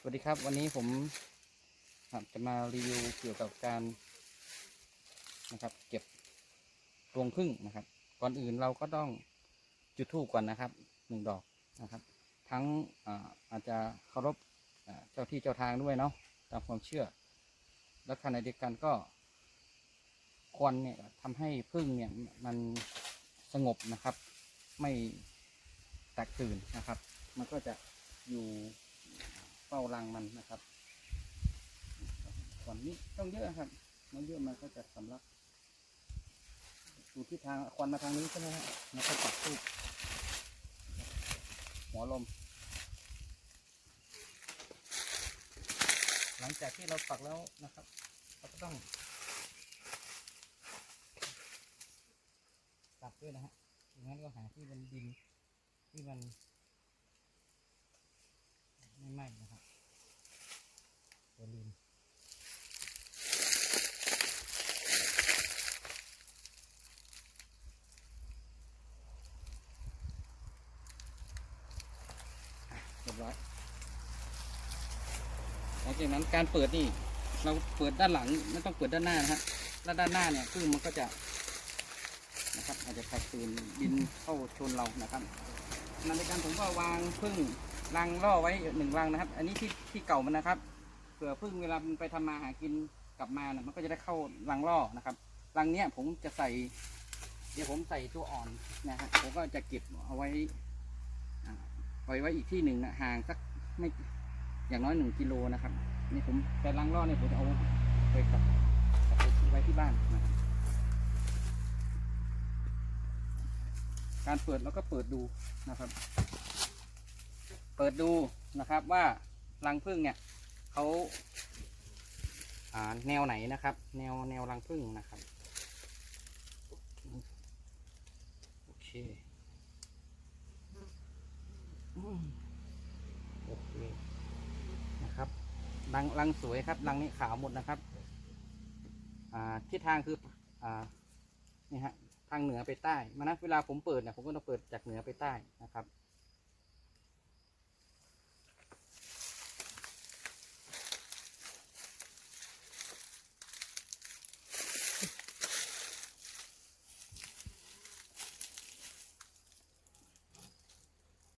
สวัสดีครับ วันนี้ผมจะมารีวิวเกี่ยวกับการนะครับ เก็บรวงพึ่งนะครับ ก่อนอื่นเราก็ต้องจุดธูปก่อนนะครับหนึ่งดอกนะครับ ทั้งอาอาจจะเคารพเจ้าที่เจ้าทางด้วยเนาะตามความเชื่อ แล้วขณะเดียวกันก็ควันเนี่ยทำให้พึ่งเนี่ยมันสงบนะครับ ไม่แตกตื่นนะครับ มันก็จะอยู่ รังมันนะครับก่อนนี้ต้องเยอะครับมันเยอะมันก็จะสำลักดูที่ทางควันมาทางนี้ใช่ไหมฮะแล้วก็ปักทูบหัวลม หลังจากที่เราปักแล้วนะครับ เราก็ต้องตัดด้วยนะฮะอย่างนั้นก็หาที่เป็นดินที่มันไม่ไหม้นะครับตัวลินอะเรียบร้อยห ลังจากนั้นการเปิดนี่ เราเปิดด้านหลังไม่ต้องเปิดด้านหน้านะฮะแล้วด้านหน้าเนี่ยพึ่งมันก็จะนะครับอาจจะแตกตื่นบินเข้าชนเรานะครับในในการผมก็วางพึ่งรังล่อไว้หนึ่งรังนะครับ อันนี้ที่ที่เก่ามันนะครับเผื่อพึ่งเวลามันไปทำมาหากินกลับมานะมันก็จะได้เข้ารังล่อนะครับรังเนี้ยผมจะใส่ เดี๋ยวผมใส่ตัวอ่อนนะฮะผมก็จะเก็บเอาไว้อ่าไว้อีกที่หนึ่งนะห่างสักไม่ อย่างน้อยหนึ่งกิโลนะครับนี่ผมแต่รังล่อเนี่ยผมจะเอาไปกับกับไว้ที่บ้านนะครับการเปิดเราก็เปิดดูนะครับ เปิดดูนะครับว่ารังผึ้งเนี่ยเขาแนวไหนนะครับ แนวแนวรังผึ้งนะครับโอเคอืมโอเคนะครับ รังรังสวยครับรังนี้ขาวหมดนะครับ อ่าทิศทางคือ อ่า นี่ฮะ ทางเหนือไปใต้มานะเวลาผมเปิดเนี่ยผมก็ต้องเปิดจากเหนือไปใต้นะครับ